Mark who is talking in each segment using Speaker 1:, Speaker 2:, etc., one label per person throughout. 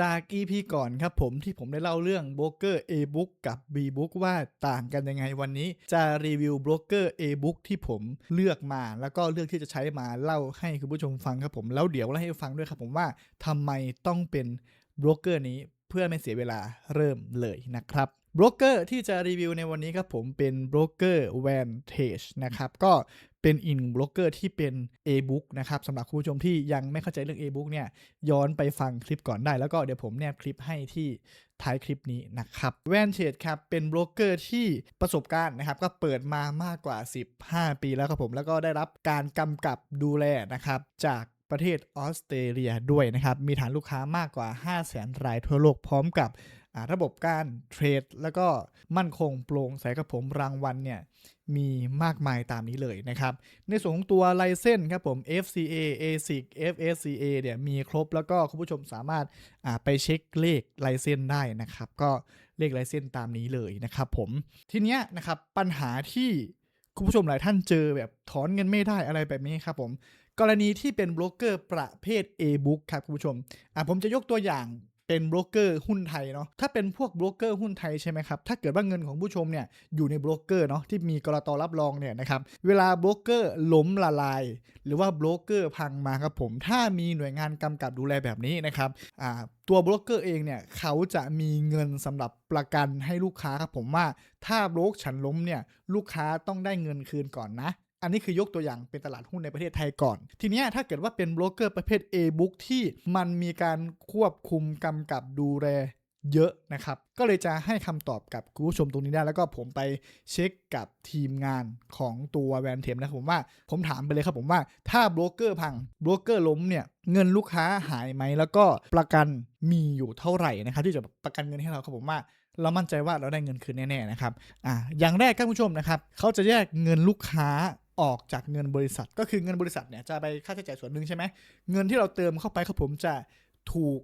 Speaker 1: จาก EP ก่อนครับผมที่ผมได้เล่าเรื่องโบรกเกอร์ A-Book กับ B-Book ว่าต่างกันยังไงวันนี้ จะรีวิวโบรกเกอร์ A-Book ที่ผมเลือกมา แล้วก็เลือกที่จะใช้มาเล่าให้คุณผู้ชมฟังครับผมแล้วเดี๋ยวเล่าให้ฟังด้วยครับผมว่าทำไมต้องเป็นโบรกเกอร์นี้เพื่อไม่เสียเวลาเริ่มเลยนะครับโบรกเกอร์ที่จะรีวิวในวันนี้ครับผมเป็นโบรกเกอร์ Vantage นะครับก็ เป็นอีกหนึ่งโบรกเกอร์ที่เป็น A-Book นะครับสำหรับคุณผู้ชมที่ยังไม่เข้าใจเรื่อง A-Book เนี่ยย้อนไปฟังคลิปก่อนได้ แล้วก็เดี๋ยวผมแนบคลิปให้ที่ท้ายคลิปนี้นะครับ Vantage ครับเป็นโบรกเกอร์ที่ประสบการณ์นะครับ ก็เปิดมามากกว่า 15 ปีแล้วครับผม แล้วก็ได้รับการกำกับดูแลนะครับ จากประเทศออสเตรเลียด้วยนะครับ มีฐานลูกค้ามากกว่า 5 0 0 0 0 0 รายทั่วโลกพร้อมกับ ระบบการเทรด แล้วก็มั่นคงโปร่งใสกับผมรางวัลเนี่ยมีมากมายตามนี้เลยนะครับ ในส่วนของตัวไลเซนครับผม FCA ASIC FSCA เนี่ยมีครบแล้วก็คุณผู้ชมสามารถไปเช็คเลขไลเซนได้นะครับ ก็เลขไลเซนตามนี้เลยนะครับผมทีเนี้ยนะครับปัญหาที่คุณผู้ชมหลายท่านเจอแบบถอนเงินไม่ได้อะไรแบบนี้ครับผมกรณีที่เป็นโบรกเกอร์ประเภท A-Book ครับคุณผู้ชมอะผมจะยกตัวอย่าง เป็นโบรกเกอร์หุ้นไทยเนาะถ้าเป็นพวกโบรกเกอร์หุ้นไทยใช่ไหมครับ ถ้าเกิดว่าเงินของผู้ชมเนี่ยอยู่ในโบรกเกอร์เนาะที่มีกรตรับรองเนี่ยนะครับเวลาโบรกเกอร์ล้มละลาย หรือว่าโบรกเกอร์พังมาครับผมถ้ามีหน่วยงานกำกับดูแลแบบนี้นะครับอ่าตัวโบรกเกอร์เองเนี่ยเขาจะมีเงินสำหรับประกันให้ลูกค้าครับผมว่าถ้าโบรกฉันล้มเนี่ยลูกค้าต้องได้เงินคืนก่อนนะ อันนี้คือยกตัวอย่างเป็นตลาดหุ้นในประเทศไทยก่อน ทีเนี้ยถ้าเกิดว่าเป็นโบรกเกอร์ประเภท A-Book ที่มันมีการควบคุมกำกับดูแลเยอะนะครับ ก็เลยจะให้คำตอบกับคุณผู้ชมตรงนี้ได้ แล้วก็ผมไปเช็คกับทีมงานของตัวแวนเทมนะครับผมว่าผมถามไปเลยครับผมว่าถ้าโบรกเกอร์พังโบรกเกอร์ล้มเนี่ยเงินลูกค้าหายไหม แล้วก็ประกันมีอยู่เท่าไหร่นะครับที่จะประกันเงินให้เราครับผมว่าเรามั่นใจว่าเราได้เงินคืนแน่ๆนะครับอ่าอย่างแรกครับคุณผู้ชมนะครับเขาจะแยกเงินลูกค้า ออกจากเงินบริษัท ก็คือเงินบริษัทเนี่ยจะไปค่าใช้จ่ายส่วนหนึ่งใช่ไหมเงินที่เราเติมเข้าไปครับผมจะถูก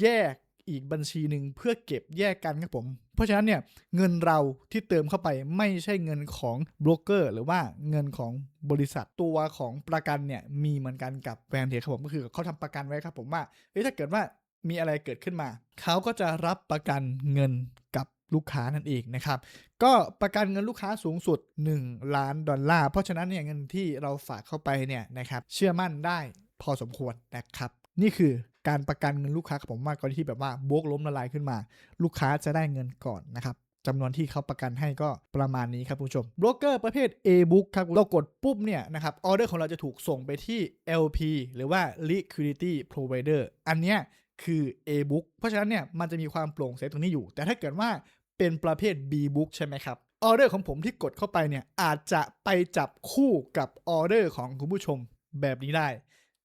Speaker 1: แยกอีกบัญชีหนึ่งเพื่อเก็บแยกกันครับผม เพราะฉะนั้นเนี่ยเงินเราที่เติมเข้าไปไม่ใช่เงินของโบรกเกอร์หรือว่าเงินของบริษัทตัวของประกันเนี่ยมีเหมือนกันกับแวนเทครับผมก็คือเขาทำประกันไว้ครับผมว่าเอ้ถ้าเกิดว่ามีอะไรเกิดขึ้นมา เขาก็จะรับประกันเงินกับ ลูกค้านั่นเองนะครับ ก็ประกันเงินลูกค้าสูงสุด 1 ล้านดอลลาร์ เพราะฉะนั้นเนี่ยเงินที่เราฝากเข้าไปเนี่ยนะครับเชื่อมั่นได้พอสมควรนะครับ นี่คือการประกันเงินลูกค้าครับผมว่ากกรณีที่แบบว่าโบกล้มละลายขึ้นมา ลูกค้าจะได้เงินก่อนนะครับจำนวนที่เขาประกันให้ก็ประมาณนี้ครับผู้ชมโบรกเกอร์ประเภท A-Book ครับเรากดปุ๊บเนี่ยนะครับออเดอร์ของเราจะถูกส่งไปที่ LP หรือว่า Liquidity Provider อันเนี้ยคือ A-Book เพราะฉะนั้นเนี่ยมันจะมีความโปร่งใสตรงนี้อยู่ แต่ถ้าเกิดว่า เป็นประเภท B-Book ใช่ไหมครับออเดอร์ของผมที่กดเข้าไปเนี่ยอาจจะไปจับคู่กับออเดอร์ของคุณผู้ชมแบบนี้ได้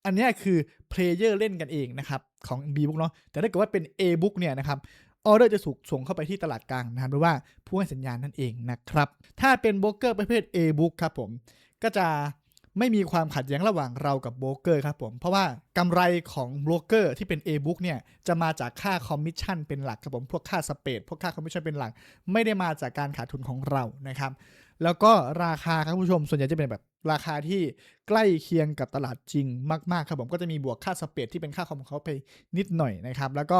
Speaker 1: อันนี้คือเพลเยอร์เล่นกันเองนะครับของ B-Book เนาะแต่ถ้าเกิดว่าเป็น A-Book เนี่ยนะครับออเดอร์จะถูกส่งเข้าไปที่ตลาดกลางนะครับหรือว่าผู้ให้สัญญาณนั่นเองนะครับ ถ้าเป็นโบรกเกอร์ประเภท A-Book ครับผมก็จะ ไม่มีความขัดแย้งระหว่างเรากับโบรกเกอร์ครับผม เพราะว่ากำไรของโบรกเกอร์ที่เป็น A-Book เนี่ยจะมาจากค่าคอมมิชชั่นเป็นหลักครับผม พวกค่าสเปดพวกค่าคอมมิชชั่นเป็นหลัก ไม่ได้มาจากการขาดทุนของเรานะครับ แล้วก็ราคาครับผู้ชม ส่วนใหญ่จะเป็นแบบราคาที่ใกล้เคียงกับตลาดจริงมากๆครับผมก็จะมีบวกค่าสเปดที่เป็นค่าคอมของเขาไปนิดหน่อยนะครับ แล้วก็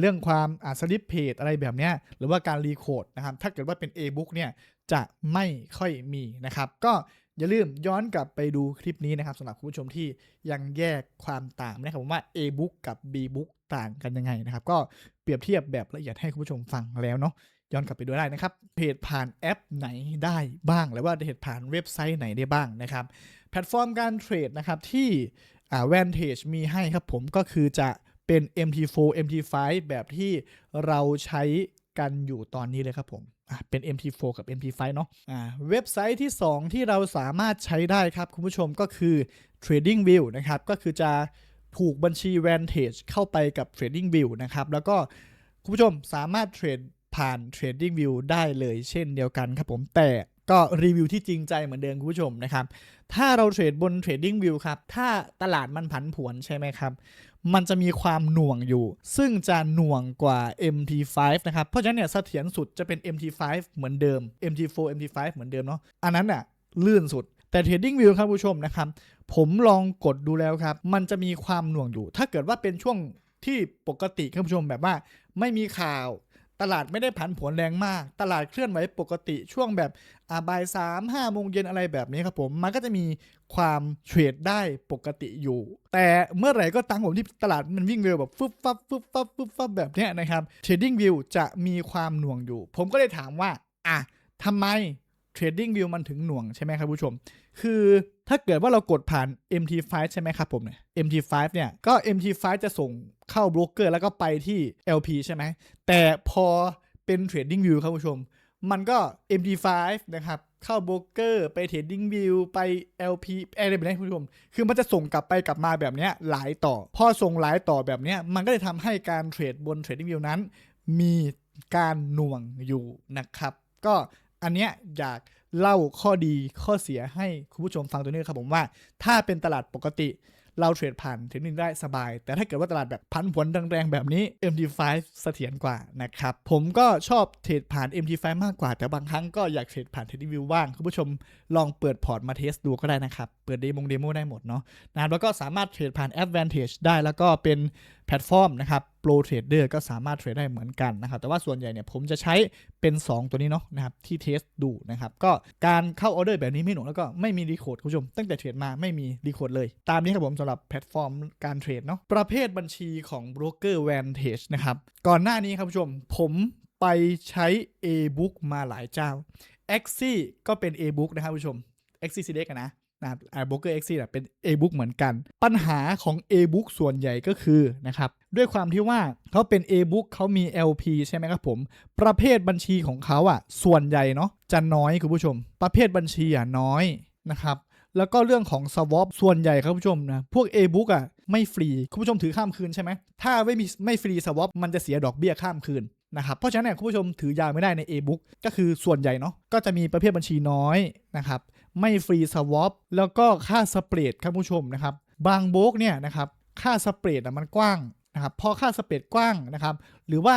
Speaker 1: เรื่องความสลิปเพจอะไรแบบนี้หรือว่าการรีโคดนะครับถ้าเกิดว่าเป็น A-Book เนี่ยจะไม่ค่อยมีนะครับ ก็ อย่าลืมย้อนกลับไปดูคลิปนี้นะครับสำหรับคุณผู้ชมที่ยังแยกความต่างนะครับผมว่า A-Book กับ B-Book ต่างกันยังไงนะครับ ก็เปรียบเทียบแบบละเอียดให้คุณผู้ชมฟังแล้วเนาะย้อนกลับไปดูได้นะครับเพจผ่านแอปไหนได้บ้าง หรือว่าเพจผ่านเว็บไซต์ไหนได้บ้างนะครับ แพลตฟอร์มการเทรดนะครับที่อ่า Vantage มีให้ครับผมก็คือจะเป็น MT4 MT5 แบบที่เราใช้ กันอยู่ตอนนี้เลยครับผมเป็น MP4 กับ MP5 เนาะะเว็บไซต์ที่ 2 ที่เราสามารถใช้ได้ครับคุณผู้ชมก็คือ TradingView นะครับ ก็คือจะผูกบัญชี Vantage เข้าไปกับ TradingView นะครับ แล้วก็คุณผู้ชมสามารถเทรดผ่าน TradingView ได้เลยเช่นเดียวกันครับผมแต่ ก็รีวิวที่จริงใจเหมือนเดิมคุณผู้ชมนะครับ ถ้าเราเทรดบน TradingView ครับ ถ้าตลาดมันผันผวนใช่ไหมครับ มันจะมีความหน่วงอยู่ ซึ่งจะหน่วงกว่า MT5 นะครับ เพราะฉะนั้นเนี่ยเสถียรสุดจะเป็น MT5 เหมือนเดิม MT4 MT5 เหมือนเดิมเนาะ อันนั้นอะลื่นสุด แต่ TradingView ครับผู้ชมนะครับ ผมลองกดดูแล้วครับ มันจะมีความหน่วงอยู่ ถ้าเกิดว่าเป็นช่วงที่ปกติครับผู้ชมแบบว่าไม่มีข่าวตลาดไม่ได้ผันผวนแรงมาก ตลาดเคลื่อนไหวปกติช่วงแบบ อ่าบ่ายสามห้าโมงเย็นอะไรแบบนี้ครับผม มันก็จะมีความเทรดได้ปกติอยู่ แต่เมื่อไหร่ก็ตามผมที่ตลาดมันวิ่งเร็วแบบฟึบฟับฟึบฟับฟึบฟับแบบนี้นะครับ Trading View จะมีความหน่วงอยู่ ผมก็เลยถามว่าอะทำไม Trading View มันถึงหน่วงใช่ไหมครับผู้ชม คือถ้าเกิดว่าเรากดผ่าน MT5 ใช่ไหมครับผมเนี่ย MT5 เนี่ย ก็ MT5 จะส่งเข้าโบรกเกอร์แล้วก็ไปที่ LP ใช่ไหม แต่พอเป็น Trading View ครับผู้ชม มันก็ MT5 นะครับ เข้าโบรกเกอร์ไป Trading View ไป LP อะไรแบบนี้คุณผู้ชม คือมันจะส่งกลับไปกลับมาแบบนี้หลายต่อ พอส่งหลายต่อแบบนี้มันก็เลยทำให้การเทรดบน Trading View นั้น มีการหน่วงอยู่นะครับ ก็อันเนี้ยอยากเล่าข้อดีข้อเสียให้คุณผู้ชมฟังตัวนี้ครับผมว่า ถ้าเป็นตลาดปกติ เราเทรดผ่านเทรดดิ้งได้สบาย แต่ถ้าเกิดว่าตลาดแบบพันผวนแรงๆแบบนี้ MT5 เสถียรกว่านะครับ ผมก็ชอบเทรดผ่าน MT5 มากกว่า แต่บางครั้งก็อยากเทรดผ่าน Trading View บ้างคุณผู้ชมลองเปิดพอร์ตมาเทสดูก็ได้นะครับ เปิดเดโมเดโมได้หมดเนาะนะแล้วก็สามารถเทรดผ่าน Advantage ได้แล้วก็เป็นแพลตฟอร์มนะครับ Pro Trader ก็สามารถเทรดได้เหมือนกันนะครับ แต่ว่าส่วนใหญ่เนี่ยผมจะใช้เป็น 2 ตัวนี้เนาะนะครับที่เทสดูนะครับ ก็การเข้าออเดอร์แบบนี้ไม่หนุกแล้วก็ไม่มีรีโคดคุณผู้ชม ตั้งแต่เทรดมาไม่มีรีโคดเลย ตามนี้ครับผมสำหรับแพลตฟอร์มการเทรดเนาะประเภทบัญชีของโบรกเกอร์ Vantage นะครับก่อนหน้านี้ครับผู้ชม ผมไปใช้ A-book มาหลายเจ้า a x i ก็เป็น A-book นะครับผู้ชม a x i c d e x นะ นะครับอ่า Broker X เป็น A-book เหมือนกัน ปัญหาของ A-book ส่วนใหญ่ก็คือนะครับด้วยความที่ว่าเขาเป็น A-book เขามี LP ใช่ไหมครับผม ประเภทบัญชีของเขาอะส่วนใหญ่เนาะจะน้อยคุณผู้ชม ประเภทบัญชีอะน้อยนะครับแล้วก็เรื่องของ swap ส่วนใหญ่ครับผู้ชมนะ พวก A-book อะไม่ฟรี คุณผู้ชมถือข้ามคืนใช่ไหม ถ้าไม่มีไม่ฟรี swap มันจะเสียดอกเบี้ยข้ามคืนนะครับ เพราะฉะนั้นเนี่ยคุณผู้ชมถือยาวไม่ได้ใน A-book ก็คือส่วนใหญ่เนาะก็จะมีประเภทบัญชีน้อยนะครับ ไม่ฟรีสวอปแล้วก็ค่าสเปรดครับผู้ชมนะครับ บางโบกเนี่ยนะครับค่าสเปรดมันกว้างนะครับพอค่าสเปรดกว้างนะครับ หรือว่า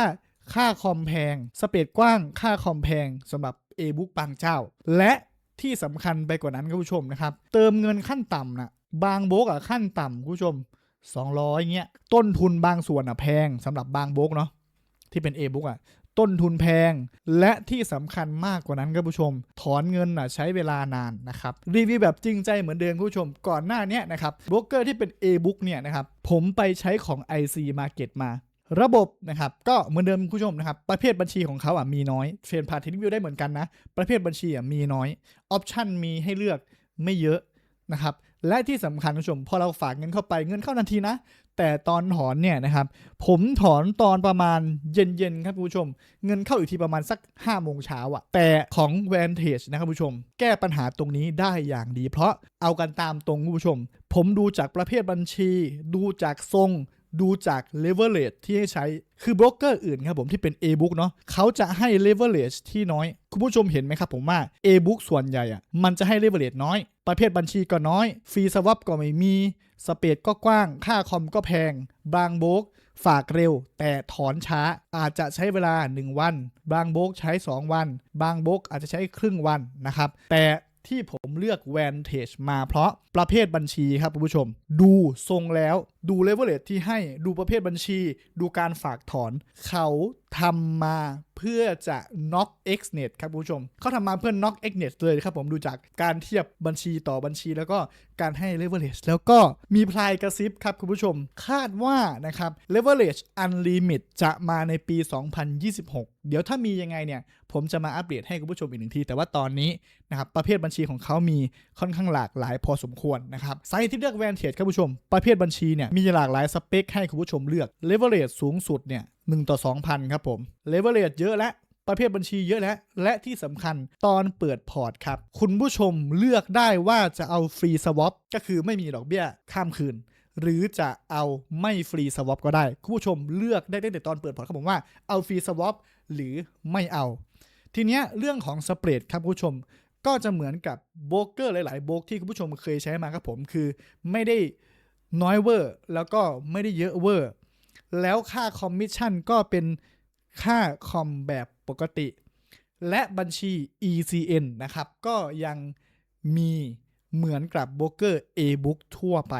Speaker 1: ค่าคอมแพงสเปรดกว้าง ค่าคอมแพงสำหรับ A-book บางเจ้า และที่สำคัญไปกว่านั้นครับผู้ชมนะครับ เติมเงินขั้นต่ำนะบางโบกอะขั้นต่ำคุณผู้ชม 200เงี้ยต้นทุนบางส่วนอะแพงสำหรับบางโบกเนาะที่เป็น A-book อะ ต้นทุนแพง และที่สำคัญมากกว่านั้นครับผู้ชม ถอนเงินน่ะใช้เวลานานนะครับ รีวิวแบบจริงใจเหมือนเดิมผู้ชม ก่อนหน้านี้นะครับโบรกเกอร์ที่เป็น A-book เนี่ยนะครับผมไปใช้ของ IC Market มาระบบนะครับก็เหมือนเดิมคุณผู้ชมนะครับประเภทบัญชีของเขาอะมีน้อยเทรนผ่านทีวิวได้เหมือนกันนะ ประเภทบัญชีอะมีน้อยออปชันมีให้เลือกไม่เยอะนะครับ และที่สำคัญคุณผู้ชมพอเราฝากเงินเข้าไปเงินเข้าทันทีนะ แต่ตอนถอนเนี่ยนะครับผมถอนตอนประมาณเย็นๆครับคุณผู้ชม เงินเข้าอีกทีประมาณสัก5้าโมงเช้าอะแต่ของ Vantage นะครับคุณผู้ชม แก้ปัญหาตรงนี้ได้อย่างดี เพราะเอากันตามตรงคุณผู้ชม ผมดูจากประเภทบัญชี ดูจากทรง ดูจาก leverage ที่ให้ใช้ คือโบรกเกอร์อื่นครับผมที่เป็น A-book เนาะเขาจะให้ leverage ที่น้อย คุณผู้ชมเห็นไหมครับผมว่า A-book ส่วนใหญ่อะมันจะให้ leverage น้อย ประเภทบัญชีก็น้อย ฟรีสวับก็ไม่มี สเปดก็กว้าง ค่าคอมก็แพง บางโบกฝากเร็ว แต่ถอนช้าอาจจะใช้เวลา 1 วัน บางโบกใช้ 2 วัน บางโบกอาจจะใช้ครึ่งวันนะครับแต่ ที่ผมเลือก Vantage มาเพราะประเภทบัญชีครับคุณผู้ชม ดูทรงแล้วดูเลเวลเลที่ให้ดูประเภทบัญชี ดูการฝากถอน เขาทำมา เพื่อจะ knock xnet ครับคุณผู้ชม เขาทำมาเพื่อ knock xnet เลยครับผมดูจากการเทียบบัญชีต่อบัญชี แล้วก็การให้ leverage แล้วก็มีพลายกระซิบครับคุณผู้ชม คาดว่านะครับ leverage unlimit จะมาในปี 2026 เดี๋ยวถ้ามียังไงเนี่ย ผมจะมาอัปเดตให้คุณผู้ชมอีกหนึ่งที แต่ว่าตอนนี้นะครับประเภทบัญชีของเขามีค่อนข้างหลากหลายพอสมควรนะครับไซต์ที่เลือก Vantage ครับคุณผู้ชม ประเภทบัญชีเนี่ยมีหลากหลายสเปคให้คุณผู้ชมเลือก leverage สูงสุดเนี่ย 1 ต่อ 2,000 ครับผม leverage เยอะและประเภทบัญชีเยอะแล้ว และที่สำคัญตอนเปิดพอร์ตครับ คุณผู้ชมเลือกได้ว่าจะเอาฟรีสวอปก็คือไม่มีดอกเบี้ยข้ามคืน หรือจะเอาไม่ฟรีสวอปก็ได้ คุณผู้ชมเลือกได้ตั้งแต่ตอนเปิดพอร์ตครับผมว่าเอาฟรีสวอปหรือไม่เอา ทีเนี้ยเรื่องของสเปรดครับคุณผู้ชมก็จะเหมือนกับโบรกเกอร์หลาย ๆ โบรกที่คุณผู้ชมเคยใช้มาครับผมคือไม่ได้น้อยเวอร์แล้วก็ไม่ได้เยอะเวอร์ แล้วค่าคอมมิชชั่นก็เป็นค่าคอมแบบปกติ และบัญชี ECN นะครับ ก็ยังมีเหมือนกับโบรกเกอร์ A-book ทั่วไป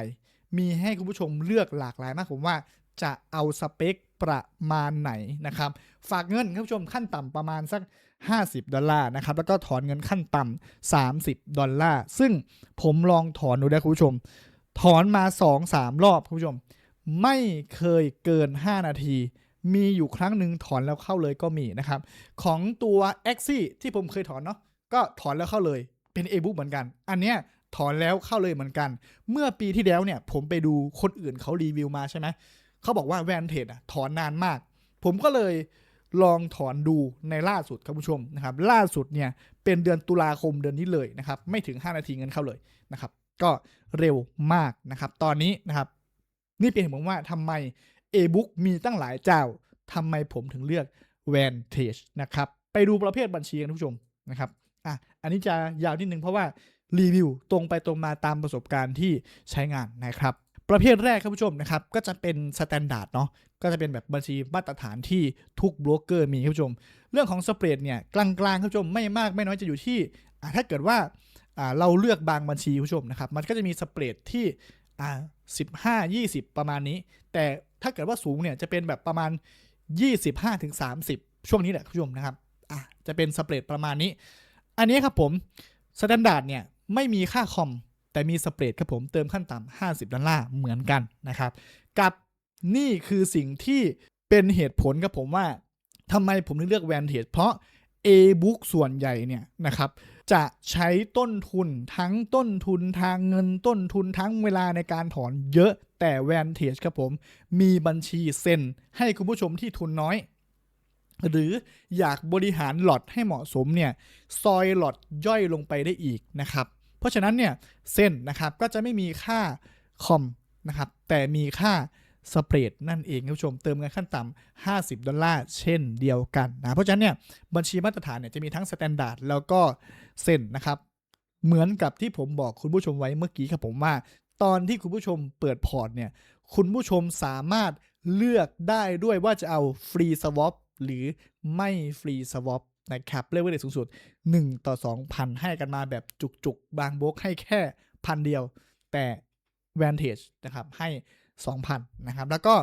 Speaker 1: มีให้คุณผู้ชมเลือกหลากหลายมากผมว่าจะเอาสเปคประมาณไหนนะครับ ฝากเงินครับผู้ชมขั้นต่ำประมาณสัก 50 ดอลลาร์นะครับ แล้วก็ถอนเงินขั้นต่ำ30 ดอลลาร์ ซึ่งผมลองถอนดูนะคุณผู้ชม ถอนมา 2-3 รอบคุณผู้ชม ไม่เคยเกิน 5 นาที มีอยู่ครั้งหนึ่งถอนแล้วเข้าเลยก็มีนะครับ ของตัว a x i ที่ผมเคยถอนเนาะก็ถอนแล้วเข้าเลยเป็น e-book เหมือนกัน อันเนี้ยถอนแล้วเข้าเลยเหมือนกัน เมื่อปีที่แล้วเนี่ยผมไปดูคนอื่นเขารีวิวมาใช่ไหมเขาบอกว่าแวนเทจอะถอนนานมาก ผมก็เลยลองถอนดูในล่าสุดครับผู้ชมนะครับ ล่าสุดเนี่ยเป็นเดือนตุลาคมเดือนนี้เลยนะครับ ไม่ถึง 5 นาทีเงินเข้าเลยนะครับ ก็เร็วมากนะครับ ตอนนี้นะครับ นี่เป็นเหตุผลว่าทำไม A-book มีตั้งหลายเจ้าทำไมผมถึงเลือก Vantage นะครับ ไปดูประเภทบัญชีกันทุกชมนะครับอะอันนี้จะยาวนิดนึงเพราะว่ารีวิวตรงไปตรงมาตามประสบการณ์ที่ใช้งานนะครับ ประเภทแรกครับผู้ชมนะครับ ก็จะเป็นสแตนดาร์ดเนาะก็จะเป็นแบบบัญชีมาตรฐานที่ทุกโบรกเกอร์มีครับผู้ชม เรื่องของสเปรดเนี่ยกลางๆครับผู้ชมไม่มากไม่น้อยจะอยู่ที่ถ้าเกิดว่าเราเลือกบางบัญชีผู้ชมนะครับ มันก็จะมีสเปรดที่ อ่าสิบห้ายี่สิบประมาณนี้ แต่ถ้าเกิดว่าสูงเนี่ยจะเป็นแบบประมาณ25ถึง30ช่วงนี้แหละคุณผู้ชมนะครับอะจะเป็นสเปรดประมาณนี้ อันนี้ครับผมสแตนดาร์ดเนี่ยไม่มีค่าคอมแต่มีสเปรดครับผมเติมขั้นต่ำ50 ดอลลาร์เหมือนกันนะครับ กับนี่คือสิ่งที่เป็นเหตุผลครับผมว่าทำไมผมถึงเลือกแวนเทจเพราะ A-book ส่วนใหญ่เนี่ยนะครับจะใช้ต้นทุนทั้งต้นทุนทางเงินต้นทุนทั้งเวลาในการถอนเยอะแต่แวนเทจครับผม มีบัญชีเซ็นให้คุณผู้ชมที่ทุนน้อย หรืออยากบริหารหลอดให้เหมาะสมเนี่ยซอยหลอดย่อยลงไปได้อีกนะครับ เพราะฉะนั้นเนี่ยเส้นนะครับก็จะไม่มีค่าคอมนะครับแต่มีค่า สเปรดนั่นเองคุณผู้ชมเติมเงินขั้นต่ำ50 ดอลลาร์เช่นเดียวกันนะเพราะฉะนั้นเนี่ยบัญชีมาตรฐานเนี่ยจะมีทั้งสแตนดาร์ดแล้วก็เส้นนะครับเหมือนกับที่ผมบอกคุณผู้ชมไว้เมื่อกี้ครับผมว่า ตอนที่คุณผู้ชมเปิดพอร์ตเนี่ยคุณผู้ชมสามารถเลือกได้ด้วยว่าจะเอาฟรีสวอปหรือไม่ฟรีสวอปนะครับเลเวลเดสูงสุด 1 ต่อ 2,000 ให้กันมาแบบจุกๆ บางโบกให้แค่พันเดียว แต่ Vantage นะครับให้ 2,000นะครับแล้วก็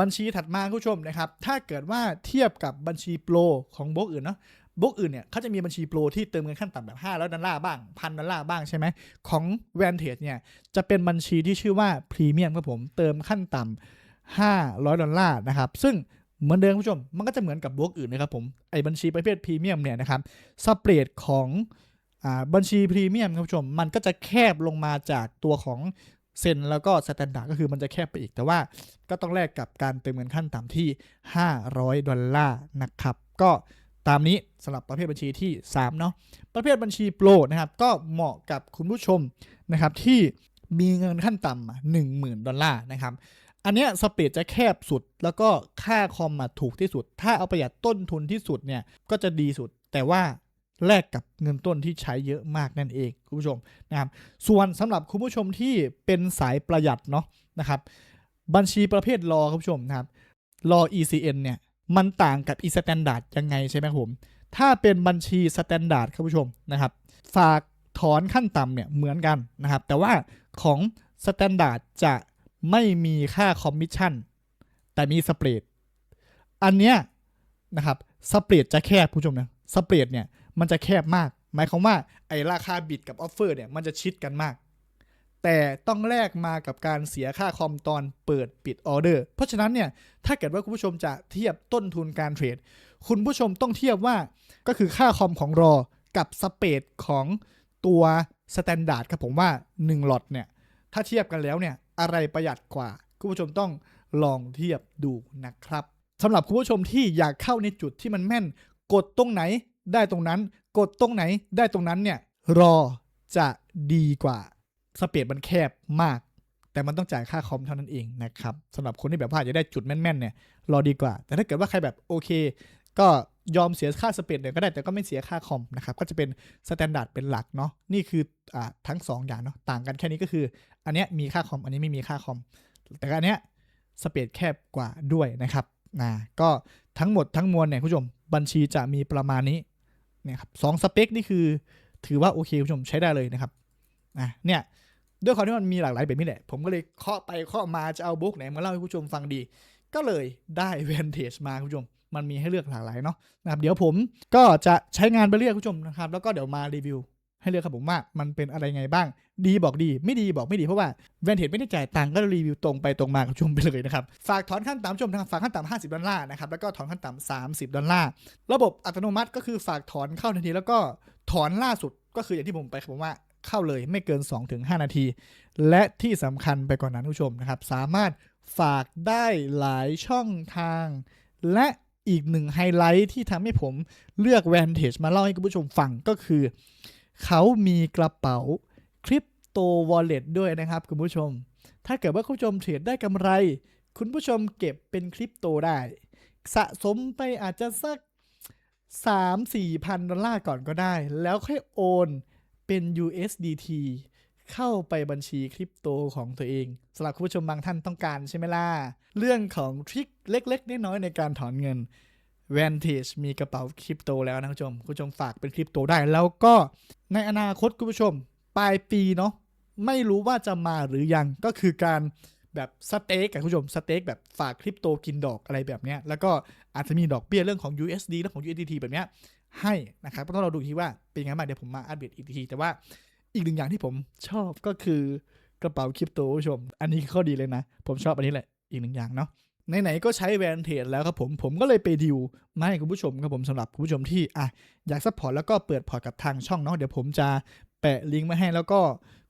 Speaker 1: บัญชีถัดมาคุณผู้ชมนะครับถ้าเกิดว่าเทียบกับบัญชีโปรของโบกอื่นเนาะโบกอื่นเนี่ยเขาจะมีบัญชีโปรที่เติมเงินขั้นต่ำแบบ500ดอลลาร์บ้างพันดอลลาร์บ้างใช่ไหมของ Vantage เนี่ยจะเป็นบัญชีที่ชื่อว่าพรีเมียมครับผมเติมขั้นต่ำ500ดอลลาร์นะครับซึ่งเหมือนเดิมคุณผู้ชม มันก็จะเหมือนกับบล็อกอื่นนะครับผมไอ้บัญชีประเภทพรีเมียมเนี่ยนะครับสเปรดของอ่าบัญชีพรีเมียมครับผู้ชมมันก็จะแคบลงมาจากตัวของ เซนแล้วก็สแตนดาร์ดก็คือมันจะแคบไปอีกแต่ว่าก็ต้องแลกกับการเติมเงินขั้นต่ำที่ 500 ดอลลาร์นะครับ ก็ตามนี้สำหรับประเภทบัญชีที่ 3 เนาะประเภทบัญชีโปรนะครับ ก็เหมาะกับคุณผู้ชมนะครับที่มีเงินขั้นต่ำหนึ่งหมื่นดอลลาร์นะครับ อันเนี้ยสเปดจะแคบสุดแล้วก็ค่าคอมมาถูกที่สุด ถ้าเอาประหยัดต้นทุนที่สุดเนี่ยก็จะดีสุด แต่ว่า แลกกับเงินต้นที่ใช้เยอะมากนั่นเองคุณผู้ชมนะครับส่วนสำหรับคุณผู้ชมที่เป็นสายประหยัดเนาะนะครับบัญชีประเภทรอคุณผู้ชมนะครับรอ ECN เนี่ยมันต่างกับ e-standard ยังไงใช่ไหมครับผมถ้าเป็นบัญชีสแตนดาร์ดครับผู้ชมนะครับฝากถอนขั้นต่ำเนี่ยเหมือนกันนะครับแต่ว่าของสแตนดาร์ดจะไม่มีค่าคอมมิชชั่นแต่มีสเปรดอันเนี้ยนะครับสเปรดจะแคบผู้ชมนะสเปรดเนี่ย มันจะแคบมาก หมายความว่าไอ้ราคาบิดกับออฟเฟอร์เนี่ยมันจะชิดกันมาก แต่ต้องแลกมากับการเสียค่าคอมตอนเปิดปิดออเดอร์ เพราะฉะนั้นเนี่ยถ้าเกิดว่าคุณผู้ชมจะเทียบต้นทุนการเทรด คุณผู้ชมต้องเทียบว่าก็คือค่าคอมของรอกับสเปดของตัวสแตนดาร์ดครับผมว่า 1 หลอดเนี่ยถ้าเทียบกันแล้วเนี่ยอะไรประหยัดกว่าคุณผู้ชมต้องลองเทียบดูนะครับสำหรับคุณผู้ชมที่อยากเข้าในจุดที่มันแม่น กดตรงไหน ได้ตรงนั้น กดตรงไหนได้ตรงนั้นเนี่ยรอจะดีกว่าสเปดมันแคบมาก แต่มันต้องจ่ายค่าคอมเท่านั้นเองนะครับสำหรับคนที่แบบว่าอยากได้จุดแม่นๆเนี่ยรอดีกว่า แต่ถ้าเกิดว่าใครแบบโอเค ก็ยอมเสียค่าสเปดเนี่ยก็ได้แต่ก็ไม่เสียค่าคอมนะครับก็จะเป็นสแตนดาร์ดเป็นหลักเนาะนี่คืออ่าทั้ง 2 อย่างเนาะต่างกันแค่นี้ก็คือ อันเนี้ยมีค่าคอมอันนี้ไม่มีค่าคอม แต่อันเนี้ยสเปดแคบกว่าด้วยนะครับนะก็ทั้งหมดทั้งมวลเนี่ยคุณผู้ชมบัญชีจะมีประมาณนี้ เนี่ยครับสองสเปคนี่คือถือว่าโอเคคุณผู้ชมใช้ได้เลยนะครับนะเนี่ยด้วยความที่มันมีหลากหลายแบบนี้แหละผมก็เลยเคาะไปเคาะมาจะเอาบุ๊กไหนมาเล่าให้ผู้ชมฟังดี ก็เลยได้เวนเทจมาคุณผู้ชม มันมีให้เลือกหลากหลายเนาะนะครับเดี๋ยวผมก็จะใช้งานไปเรื่อยคุณผู้ชมนะครับ แล้วก็เดี๋ยวมารีวิว ให้เลือกครับผมว่ามันเป็นอะไรไงบ้าง ดีบอกดี ไม่ดีบอกไม่ดีเพราะว่า Vantage ไม่ได้จ่ายตังค์ก็รีวิวตรงไปตรงมาคุณผู้ชมไปเลยนะครับ ฝากถอนขั้นต่ำชมนะครับฝากขั้นต่ำ50 ดอลลาร์นะครับ แล้วก็ถอนขั้นต่ำ30 ดอลลาร์ ระบบอัตโนมัติก็คือฝากถอนเข้าทันที แล้วก็ถอนล่าสุดก็คืออย่างที่ผมไปครับผมว่าเข้าเลยไม่เกิน 2-5 นาที และที่สำคัญไปกว่านนั้นคุณผู้ชมนะครับสามารถฝากได้หลายช่องทาง และอีกหนึ่งไฮไลท์ที่ทำให้ผมเลือก Vantage มาเล่าให้คุณผู้ชมฟังก็คือ เขามีกระเป๋าคริปโตวอลเล็ตด้วยนะครับคุณผู้ชม ถ้าเกิดว่าคุณผู้ชมเทรดได้กำไร คุณผู้ชมเก็บเป็นคริปโตได้ สะสมไปอาจจะสัก 3 4พันดอลลาร์ก่อนก็ได้ แล้วค่อยโอนเป็น USDT เข้าไปบัญชีคริปโตของตัวเองสำหรับคุณผู้ชมบางท่านต้องการใช่ไหมล่ะ เรื่องของทริคเล็ก ๆ น้อยๆในการถอนเงิน Vantage มีกระเป๋าคริปโตแล้วนะคุณผู้ชมคุณผู้ชมฝากเป็นคริปโตได้ แล้วก็ในอนาคตคุณผู้ชม ปลายปีเนาะไม่รู้ว่าจะมาหรือยังก็คือการแบบสเต็กกับคุณผู้ชมสเต็กแบบฝากคริปโตกินดอกอะไรแบบเนี้ยแล้วก็อาจจะมีดอกเบี้ยเรื่องของ USD และของ USDT แบบเนี้ยให้นะครับก็ต้องเราดูอีกทีว่าเป็นยังไงบ้างเดี๋ยวผมมาอัปเดตอีกที แต่ว่าอีกหนึ่งอย่างที่ผมชอบก็คือกระเป๋าคริปโตคุณผู้ชม อันนี้ข้อดีเลยนะ ผมชอบอันนี้แหละอีกหนึ่งอย่างเนาะ ไหนๆก็ใช้แวนเทจแล้วครับผม ผมก็เลยไปดิวมาให้คุณผู้ชมครับผมสำหรับคุณผู้ชมที่อะอยากซัพพอร์ตแล้วก็เปิดพอร์ตกับทางช่องเนาะเดี๋ยวผมจะแปะลิงก์ไว้ให้แล้วก็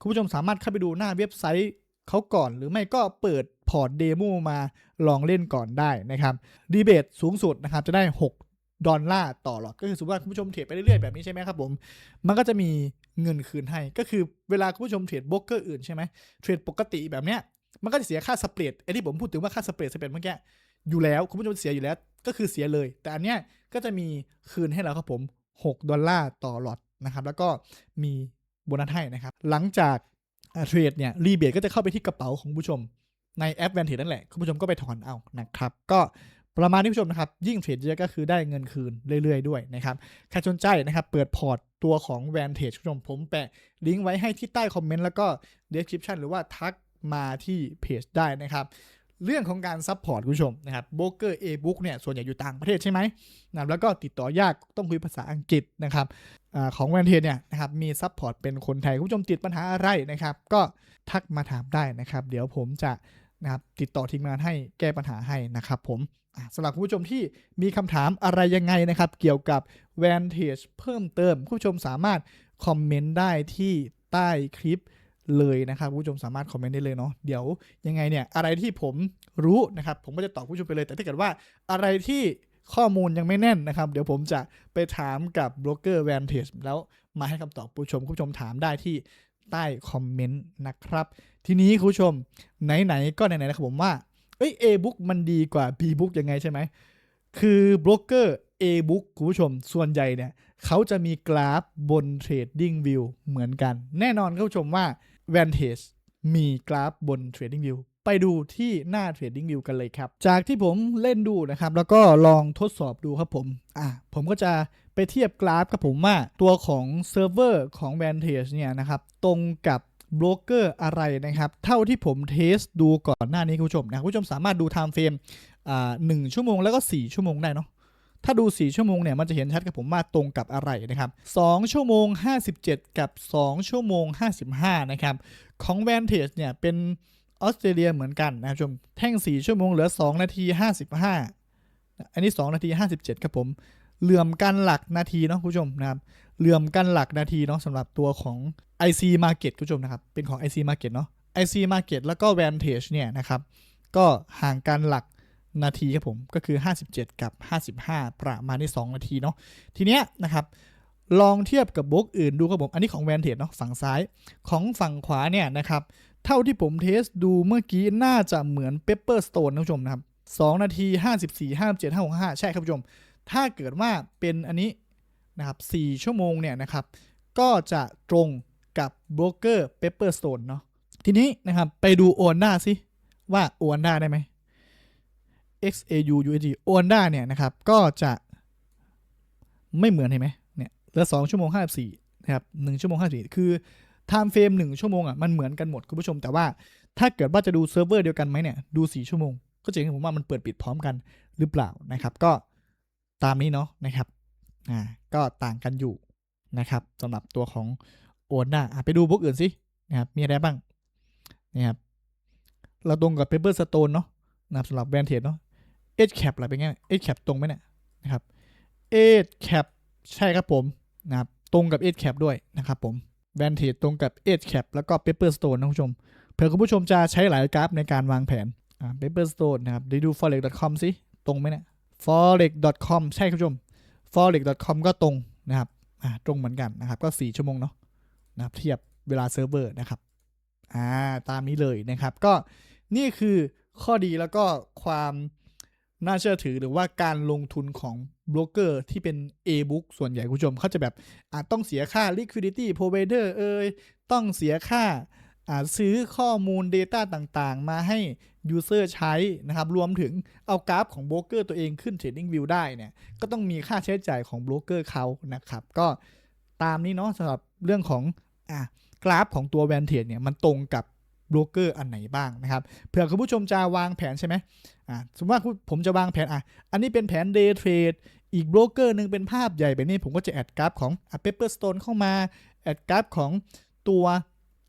Speaker 1: คุณผู้ชมสามารถเข้าไปดูหน้าเว็บไซต์เขาก่อนหรือไม่ก็เปิดพอร์ตเดโมมาลองเล่นก่อนได้นะครับดีเบตสูงสุดนะครับจะได้ 6 ดอลลาร์ต่อหลอดก็คือสมมติว่าคุณผู้ชมเทรดไปเรื่อยๆแบบนี้ใช่ไหมครับผม มันก็จะมีเงินคืนให้ก็คือเวลาคุณผู้ชมเทรดโบรกเกอร์อื่นใช่ไหมเทรดปกติแบบเนี้ย มันก็จะเสียค่าสเปรดไอ้ที่ผมพูดถึงว่าค่าสเปรดสเปรดเมื่อกี้อยู่แล้วคุณผู้ชมเสียอยู่แล้ว ก็คือเสียเลย แต่อันเนี้ยก็จะมีคืนให้เราครับผม 6 ดอลลาร์ต่อหลอดนะครับ แล้วก็มีโบนัสให้นะครับ หลังจากเทรดเนี่ยรีเบทก็จะเข้าไปที่กระเป๋าของผู้ชมในแอปแวนเท e นั่นแหละ คุณผู้ชมก็ไปถอนเอานะครับ ก็ประมาณนี้ผู้ชมนะครับ ยิ่งเทรดเยอะก็คือได้เงินคืนเรื่อยๆด้วยนะครับใครสนใจนะครับ เปิดพอร์ตตัวของ Vantage คุณผู้ชมผมแปะลิงก์ไว้ให้ที่ใต้คอมเมนต์แล้วก็ description หรือว่าทัก มาที่เพจได้นะครับ เรื่องของการซัพพอร์ตคุณผู้ชมนะครับโบรกเกอร์เอบุ๊กเนี่ยส่วนใหญ่อยู่ต่างประเทศใช่ไหมนะแล้วก็ติดต่อยากต้องคุยภาษาอังกฤษนะครับอของแวนเทนเนี่ยนะครับมีซัพพอร์ตเป็นคนไทยคุณผู้ชมติดปัญหาอะไรนะครับ ก็ทักมาถามได้นะครับ เดี๋ยวผมจะนะครับติดต่อทีมงานให้แก้ปัญหาให้นะครับผมสำหรับคุณผู้ชมที่มีคำถามอะไรยังไงนะครับ เกี่ยวกับ Vantage เพิ่มเติมคุณผู้ชมสามารถคอมเมนต์ได้ที่ใต้คลิป เลยนะครับผู้ชมสามารถคอมเมนต์ได้เลยเนาะเดี๋ยวยังไงเนี่ยอะไรที่ผมรู้นะครับผมก็จะตอบผู้ชมไปเลย แต่ถ้าเกิดว่าอะไรที่ข้อมูลยังไม่แน่นนะครับ เดี๋ยวผมจะไปถามกับโบรกเกอร์แวนเทจแล้วมาให้คำตอบผู้ชมผู้ชมถามได้ที่ใต้คอมเมนต์นะครับ ทีนี้คุณผู้ชมไหนๆก็ไหนๆนะครับผมว่าเอ้ย A-book มันดีกว่า B-book ยังไงใช่ไหม คือโบรกเกอร์ A-book คุณผู้ชมส่วนใหญ่เนี่ย เขาจะมีกราฟบน Trading View เหมือนกัน แน่นอนคุณผู้ชมว่า Vantage มีกราฟบน Trading View ไปดูที่หน้า Trading View กันเลยครับ จากที่ผมเล่นดูนะครับ แล้วก็ลองทดสอบดูครับผม อะ ผมก็จะไปเทียบกราฟกับผมว่า ตัวของเซิร์ฟเวอร์ของ Vantage เนี่ยนะครับ ตรงกับโบรกเกอร์อะไรนะครับ เท่าที่ผมเทสดูก่อนหน้านี้คุณผู้ชมนะคุณผู้ชมสามารถดู time frame อ่าหนึ่งชั่วโมงแล้วก็ 4 ชั่วโมงได้เนาะ ถ้าดู 4 ชั่วโมงเนี่ยมันจะเห็นชัดกับผมว่าตรงกับอะไรนะครับ2ชั่วโมง 57 กับ 2 ชั่วโมง 55 นะครับ ของ Vantage เนี่ยเป็นออสเตรเลียเหมือนกันนะครับชมแท่ง 4 ชั่วโมงเหลือ 2 นาที 55 อันนี้ 2 นาที 57 ครับผม เหลื่อมกันหลักนาทีเนาะคุณผู้ชมนะครับเหลื่อมกันหลักนาทีเนาะสำหรับตัวของ IC Market คุณผู้ชมนะครับเป็นของ IC Market เนาะ IC Market แล้วก็ Vantage เนี่ยนะครับก็ห่างกันหลัก นาทีครับผมก็คือ 57 กับ 55 ประมาณที่2นาทีเนาะทีเนี้ยนะครับลองเทียบกับบล็อกอื่นดูครับผม อันนี้ของ Vantage เนาะฝั่งซ้ายของฝั่งขวาเนี่ยนะครับ เท่าที่ผมเทสดูเมื่อกี้น่าจะเหมือน Pepper Stone นะคุณผู้ชมนะครับ2นาที 54 57 565 ใช่ครับผู้ชม ถ้าเกิดว่าเป็นอันนี้นะครับ 4 ชั่วโมงเนี่ยนะครับ ก็จะตรงกับโบรกเกอร์ Pepper Stone เนาะทีนี้นะครับ ไปดูโอนด้าสิว่าโอนด้าได้ไหม XAU USD โอนด้าเนี่ยนะครับ ก็จะไม่เหมือนเห็นไหมเนี่ยเหลือ 2 ชั่วโมง 54 นะครับ 1 ชั่วโมง 54 คือ time frame 1 ชั่วโมงอะมันเหมือนกันหมดคุณผู้ชม แต่ว่าถ้าเกิดว่าจะดูเซิร์ฟเวอร์เดียวกันไหมเนี่ย ดู 4 ชั่วโมง ก็จะเห็นผมว่ามันเปิดปิดพร้อมกันหรือเปล่านะครับ ก็ตามนี้เนาะนะครับอ่าก็ต่างกันอยู่นะครับสำหรับตัวของโอนด้าไปดูบล็อกอื่นสินะครับมีอะไรบ้างนะครับเราตรงกับ Paper Stone เนาะนะครับสำหรับแบรนด์เทรดเนาะ Edge Cap อะไรเป็นไง Edge Cap ตรงไหมเนี่ยนะครับ Edge Cap ใช่ครับผมนะครับตรงกับ Edge Cap ด้วยนะครับผมแบรนเทรดตรงกับ Edge Cap แล้วก็ Paper Stone นะคุณผู้ชมเผื่อคุณผู้ชมจะใช้หลายกราฟในการวางแผนอ่า Paper Stone นนะครับดู forex.com สิตรงไหมเนี่ย forex.com ใช่ครับคุณผู้ชม forex.com ก็ตรงนะครับอ่าตรงเหมือนกันนะครับก็ 4 ชั่วโมงเนาะนะครับเทียบเวลาเซิร์ฟเวอร์นะครับอ่าตามนี้เลยนะครับ ก็นี่คือข้อดีแล้วก็ความ น่าเชื่อถือหรือว่าการลงทุนของโบรกเกอร์ที่เป็น A-book ส่วนใหญ่คุณผู้ชมเขาจะแบบอาจต้องเสียค่า liquidity provider เอ่ยต้องเสียค่าอาซื้อข้อมูล Data ต่างๆ มาให้ User ใช้นะครับ รวมถึงเอากราฟของโบรกเกอร์ตัวเองขึ้น Trading View ได้เนี่ย ก็ต้องมีค่าใช้จ่ายของโบรกเกอร์เขานะครับ ก็ตามนี้เนาะสำหรับเรื่องของอะกราฟของตัวแวนเทจเนี่ย มันตรงกับ โบรกเกอร์อันไหนบ้างนะครับเผื่อคุณผู้ชมจะวางแผนใช่ไหมอะสมมติว่าผมจะวางแผนอะอันนี้เป็นแผน Day Trade อีกโบรกเกอร์หนึ่งเป็นภาพใหญ่แบบนี้ผมก็จะแอดกราฟของอะ Pepperstone เข้ามาแอดกราฟของตัว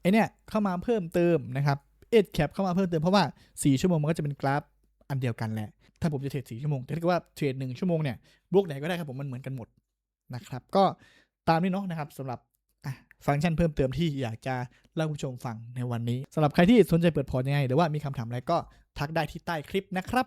Speaker 1: ไอเนี่ยเข้ามาเพิ่มเติมนะครับเอ็ดแคปเข้ามาเพิ่มเติมเพราะว่า 4 ชั่วโมงมันก็จะเป็นกราฟอันเดียวกันแหละ ถ้าผมจะเทรด4ชั่วโมง แต่ถ้าเกิดว่าเทรด1ชั่วโมงเนี่ยบล็อกไหนก็ได้ครับผมมันเหมือนกันหมดนะครับก็ตามนี้เนาะนะครับสำหรับ ฟังก์ชันเพิ่มเติมที่อยากจะเล่าให้ผู้ชมฟังในวันนี้สำหรับใครที่สนใจเปิดพอร์ตยังไงหรือว่ามีคำถามอะไรก็ทักได้ที่ใต้คลิปนะครับ